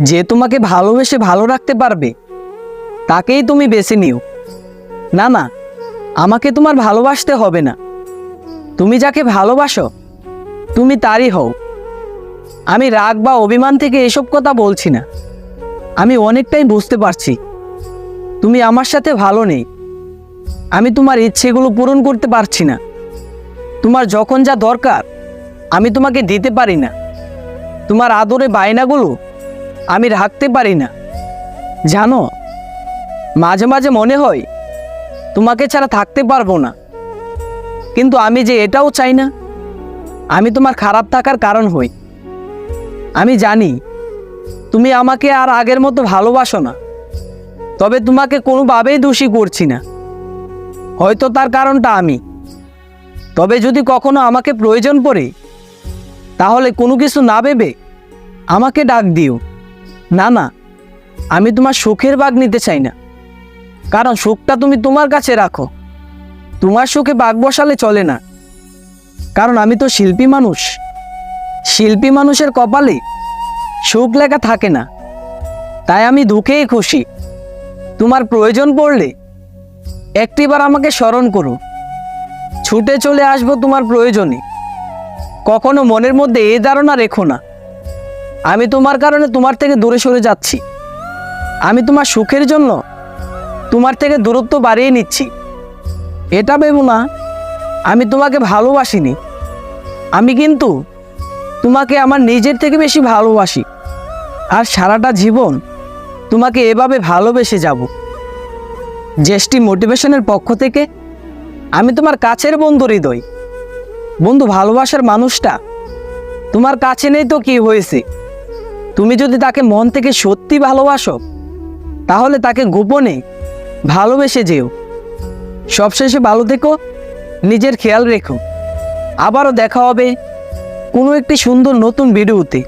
যে তোমাকে ভালোবেসে ভালো রাখতে পারবে, তাকেই তুমি বেছে নিও। না না, আমাকে তোমার ভালোবাসতে হবে না। তুমি যাকে ভালোবাসো, তুমি তারই হও। আমি রাগ বা অভিমান থেকে এসব কথা বলছি না। আমি অনেকটাই বুঝতে পারছি। তুমি আমার সাথে ভালো নেই। আমি তোমার ইচ্ছেগুলো পূরণ করতে পারছি না। তোমার যখন যা দরকার, আমি তোমাকে দিতে পারি না। তোমার আদরে বায়নাগুলো আমি রাখতে পারি না। জানো, মাঝে মাঝে মনে হয়, তোমাকে ছাড়া থাকতে পারব না। কিন্তু আমি যে এটাও চাই না, আমি তোমার খারাপ থাকার কারণ হই। আমি জানি, তুমি আমাকে আর আগের মতো ভালোবাসো না। তবে তোমাকে কোনোভাবেই দোষী করছি না। হয়তো তার কারণটা আমি। তবে যদি কখনো আমাকে প্রয়োজন পড়ে, তাহলে কোনো কিছু না ভেবে আমাকে ডাক দিও। না না, আমি তোমার সুখের বাঘ নিতে চাই না। কারণ সুখটা তুমি তোমার কাছে রাখো। তোমার সুখে বাঘ বসালে চলে না। কারণ আমি তো শিল্পী মানুষ। শিল্পী মানুষের কপালে সুখ লেখা থাকে না। তাই আমি দুঃখেই খুশি। তোমার প্রয়োজন পড়লে একটিবার আমাকে স্মরণ করো। ছুটে চলে আসব তোমার প্রয়োজনে। কখনো মনের মধ্যে এ ধারণা রেখো না। আমি তোমার কারণে তোমার থেকে দূরে সরে যাচ্ছি। আমি তোমার সুখের জন্য তোমার থেকে দূরত্ব বাড়িয়ে নিচ্ছি। এটা ভেবো না, আমি তোমাকে ভালোবাসিনি। আমি কিন্তু তোমাকে আমার নিজের থেকে বেশি ভালোবাসি। আর সারাটা জীবন তোমাকে এভাবে ভালোবেসে যাব। জ্যেষ্ঠী মোটিভেশনের পক্ষ থেকে আমি তোমার কাছের বন্ধু হৃদয়। বন্ধু, ভালোবাসার মানুষটা তোমার কাছে নেই তো কি হয়েছে? তুমি যদি তাকে মন থেকে সত্যি ভালোবাসো, তাহলে তাকে গোপনে ভালোবেসে যেও। সবশেষে ভালো থেকো, নিজের খেয়াল রেখো। আবারও দেখা হবে কোনো একটি সুন্দর নতুন ভিডিওতে।